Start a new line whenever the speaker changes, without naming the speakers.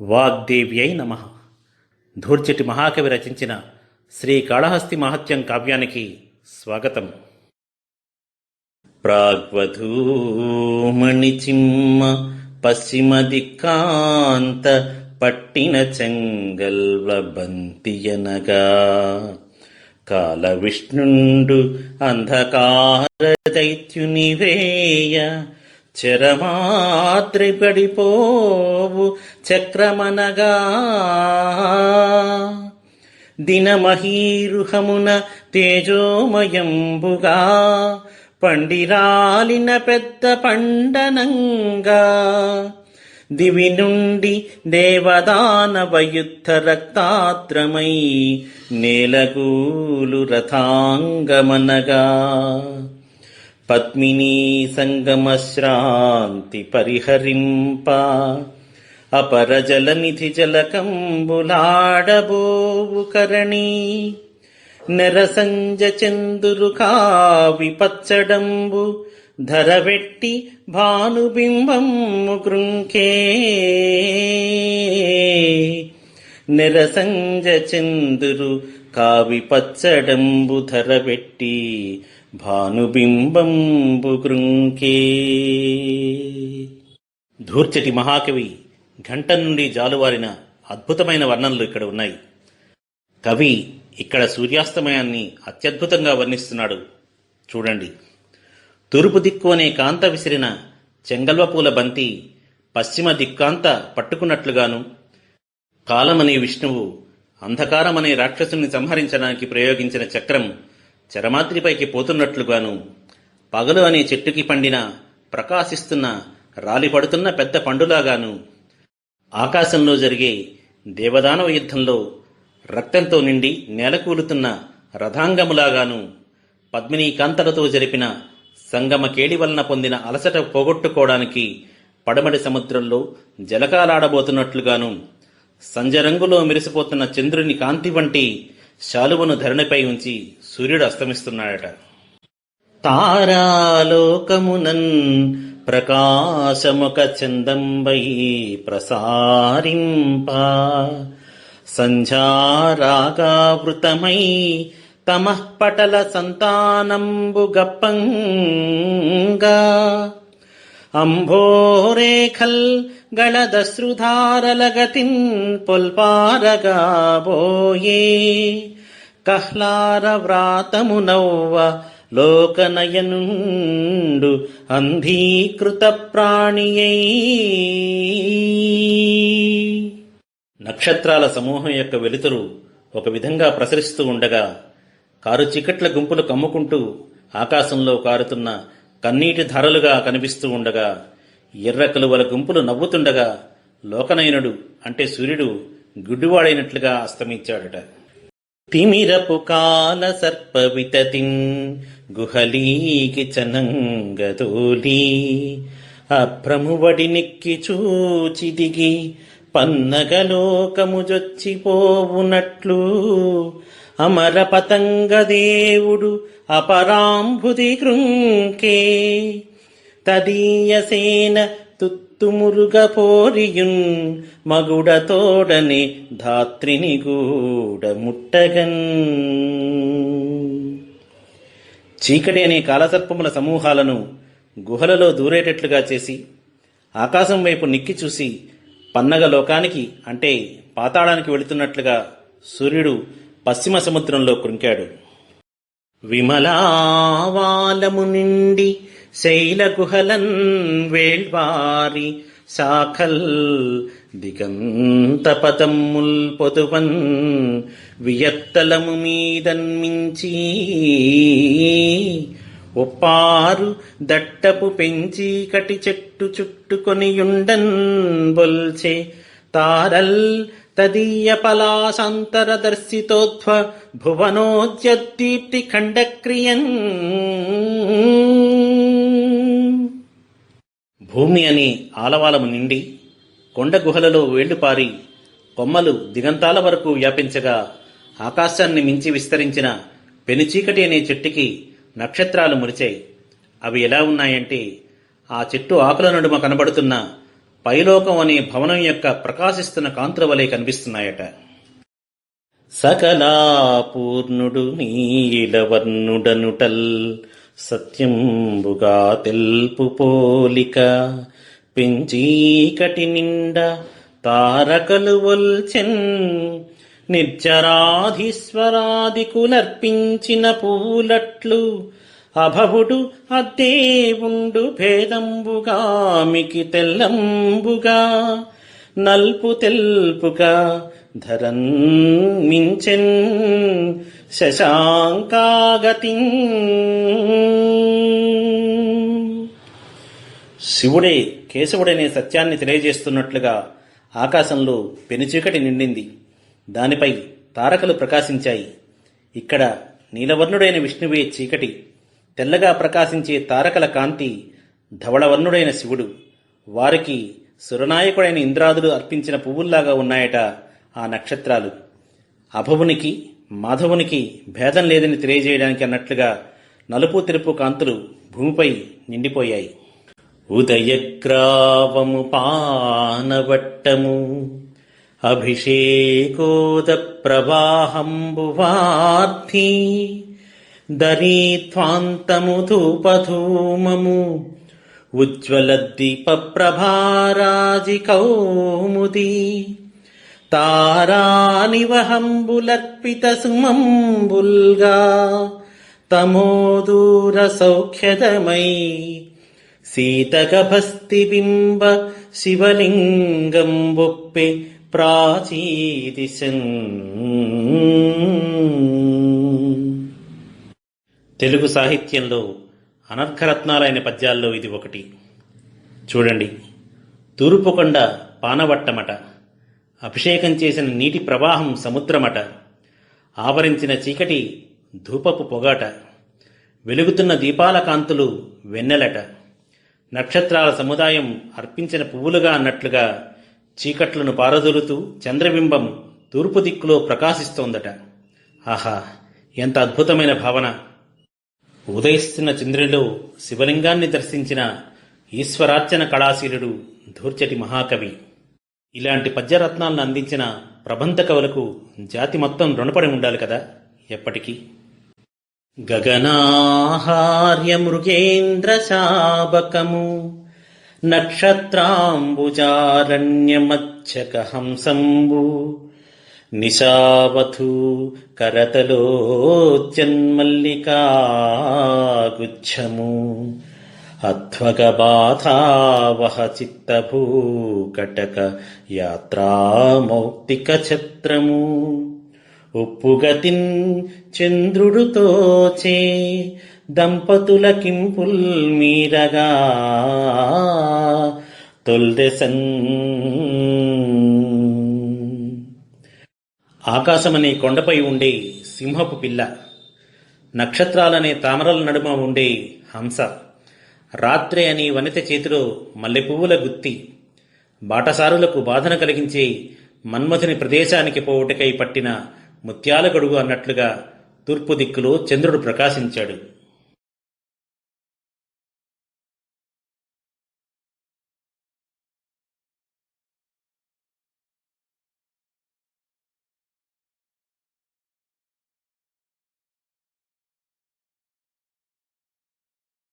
వాగ్దేవ్యై నమ. ధూర్చటి మహాకవి రచించిన శ్రీ కాళహస్తి మహత్యం కావ్యానికి స్వాగతం. ప్రాగ్వధూమణిచిమ్మ పశ్చిమ దిక్కాంత పట్టిన చెంగల్వబంతియనగా కాల విష్ణుండు అంధకార దైత్యునివేయ చెరమాద్రిపడిపోవు చక్రమనగా. దినమహీరుహమున తేజోమయంబుగా పండిరాలిన పెద్ద పండనంగా. దివి నుండి దేవదానవయుద్ధ రక్తాత్రమై నేలగూలు రథాంగమనగా. పద్మినీ సంగమశ్రాంతి పరిహరింప అపరజల నిధి జలకంబులాడబోవు కరణి నెరసంజ చందురు కావి పచ్చడంబు ధరవెట్టి భానుబింబము కృంకే. నెరసంజ చందురు కావి పచ్చడంబు ధరబెట్టి భానుబింబంబు కృంకే. ధూర్చటి మహాకవి ఘంట నుండి జాలువారిన అద్భుతమైన వర్ణనలు ఇక్కడ ఉన్నాయి. కవి ఇక్కడ సూర్యాస్తమయాన్ని అత్యద్భుతంగా వర్ణిస్తున్నాడు. చూడండి. తూర్పు దిక్కు అనే కాంత విసిరిన చెంగల్వపూల బంతి పశ్చిమ దిక్కాంత పట్టుకున్నట్లుగాను కాలమనే విష్ణువు అంధకారమనే రాక్షసుని సంహరించడానికి ప్రయోగించిన చక్రం చరమాద్రిపైకి పోతున్నట్లుగాను పగలు అనే చెట్టుకి పండిన ప్రకాశిస్తున్న రాలిపడుతున్న పెద్ద పండులాగాను ఆకాశంలో జరిగే దేవదానవ యుద్ధంలో రక్తంతో నిండి నేలకూలుతున్న రథాంగములాగాను పద్మినీకాంతలతో జరిపిన సంగమ కేడి వలన పొందిన అలసట పోగొట్టుకోవడానికి పడమటి సముద్రంలో జలకాలాడబోతున్నట్లుగాను సంజరంగులో మెరిసిపోతున్న చంద్రుని కాంతి వంటి శాలువను ధరణిపై ఉంచి సూర్యుడు అస్తమిస్తున్నాడట. తారాలోకమునన్ ప్రకాశముక చందంబై ప్రసారింప. సంధ్యారాగావృతమై తమఃపటల సంతానంబు గప్పంగా. అంభోరేఖల్ గళదశ్రుధారలగతిన్ పొల్పారగా బోయే కహ్లార వ్రాతమునవ్వ లోకనయనుండు అంధీకృత ప్రాణియై. నక్షత్రాల సమూహం యొక్క వెలుతురు ఒక విధంగా ప్రసరిస్తూ ఉండగా కారు చీకట్ల గుంపులు కమ్ముకుంటూ ఆకాశంలో కారుతున్న కన్నీటి ధారలుగా కనిపిస్తూ ఉండగా ఎర్ర వల గుంపులు నవ్వుతుండగా లోకనయనుడు అంటే సూర్యుడు గుడ్డివాడైనట్లుగా అస్తమించాడట. తిమిరపు కాల సర్ప వితతిన్ గుహలీకి చనంగదోలి అప్రమువడి నెక్కి చూచి దిగి పన్నగలోకము జొచ్చిపోవునట్లు అమర పతంగ దేవుడు అపరాంభుది కృంకే. తదీయసేన సేన తుత్తుమురుగ పోరియున్ ధాత్రిని గూడ ముట్టగన్ చీకటి అనే కాలసర్పముల సమూహాలను గుహలలో దూరేటట్లుగా చేసి ఆకాశం వైపు నిక్కి చూసి పన్నగ లోకానికి అంటే పాతాళానికి వెళుతున్నట్లుగా సూర్యుడు పశ్చిమ సముద్రంలో కృంకాడు. విమలావాలము నిండి శైలగుహలన్ వేళ్వారి సాఖల్ దిగంతపదమ్ముల్ పొదువన్ వియత్తలము మీదన్మించి ఒప్పారు దట్టపు పెంచి కటి చెట్టు చుట్టుకొనియుండన్ బొల్చే తారల్ తదీయ పలాశాంతర దర్శితోధ్వ భువనోద్యద్దీప్తి ఖండక్రియన్ భూమి అని ఆలవాలము నిండి కొండ గుహలలో వేళ్ళుపారి కొమ్మలు దిగంతాల వరకు వ్యాపించగా ఆకాశాన్ని మించి విస్తరించిన పెనుచీకటి అనే చెట్టుకి నక్షత్రాలు మురిచాయి. అవి ఎలా ఉన్నాయంటే ఆ చెట్టు ఆకుల నడుమ కనబడుతున్న పైలోకం అనే భవనం యొక్క ప్రకాశిస్తున్న కాంతుల వలె కనిపిస్తున్నాయట. సకలాపూర్ణుడు నీలవర్ణుడనుటల్ సత్యంబుగా తెల్పు పోలిక పెంచీకటి నిండా తారకలు వల్చెన్ నిర్జరాధీశ్వరాదికులర్పించిన పూలట్లు అభవుడు అద్దేవుండు భేదంబుగా మికి తెల్లంబుగా నల్పు తెల్పుగా ధరన్ మించెన్ శశాంకాగతి శివుడే కేశవుడనే సత్యాన్ని తెలియజేస్తున్నట్లుగా ఆకాశంలో పెనుచీకటి నిండింది. దానిపై తారకలు ప్రకాశించాయి. ఇక్కడ నీలవర్ణుడైన విష్ణువే చీకటి. తెల్లగా ప్రకాశించే తారకల కాంతి ధవళవర్ణుడైన శివుడు. వారికి సురనాయకుడైన ఇంద్రాదులు అర్పించిన పువ్వుల్లాగా ఉన్నాయట ఆ నక్షత్రాలు. అభవునికి మాధవునికి భేదం లేదని తెలియజేయడానికి అన్నట్లుగా నలుపు తెలుపు కాంతులు భూమిపై నిండిపోయాయి. ఉదయగ్రావము పానవట్టము అభిషేకోద ప్రవాహంబువార్థి దరీత్వాంతము ధూపధూమము ఉజ్వల దీప ప్రభారాజి కౌముది. తారానివహంబులర్పిత సుమంబుల్గా తమోదూర సౌఖ్యదమై సీతకభస్తిబింబ శివలింగం బొప్పి ప్రాచీదిశన్ తెలుగు సాహిత్యంలో అనర్ఘరత్నాలైన పద్యాల్లో ఇది ఒకటి చూడండి తూర్పుకొండ పానవట్టమట అభిషేకం చేసిన నీటి ప్రవాహం సముద్రమట. ఆవరించిన చీకటి ధూపపు పొగాట. వెలుగుతున్న దీపాల కాంతులు వెన్నెలట. నక్షత్రాల సముదాయం అర్పించిన పువ్వులుగా అన్నట్లుగా చీకట్లను పారదొలుతూ చంద్రబింబం తూర్పు దిక్కులో ప్రకాశిస్తోందట. ఆహా ఎంత అద్భుతమైన భావన. ఉదయిస్తున్న చంద్రుడిలో శివలింగాన్ని దర్శించిన ఈశ్వరార్చన కళాశీలుడు ధూర్చటి మహాకవి. ఇలాంటి పద్యరత్నాలను అందించిన ప్రబంధ కవులకు జాతి మొత్తం రుణపడి ఉండాలి కదా ఎప్పటికీ? గగనాహార్య మృగేంద్ర శాబకము నక్షత్రాంబుజారణ్యమచ్చక హంసంబు నిశావధు కరతలో జన్మల్లికాగుచ్చము అధ్వగబాధావహ చిత్తభూకటక యాత్రామౌక్తిక ఛత్రము ఉప్పుగతిన్ చంద్రుడు తోచే దంపతుల కింపుల్ మీరగా తొల్దెసన్. ఆకాశమనే కొండపై ఉండే సింహపు పిల్ల. నక్షత్రాలనే తామరల నడుమ ఉండే హంస. రాత్రి అని వనిత చేతిలో మల్లెపువ్వుల గుత్తి బాటసారులకు బాధన కలిగించే మన్మథుని ప్రదేశానికి పోవుటకై పట్టిన ముత్యాల గొడుగు అన్నట్లుగా తూర్పు దిక్కులో చంద్రుడు ప్రకాశించాడు.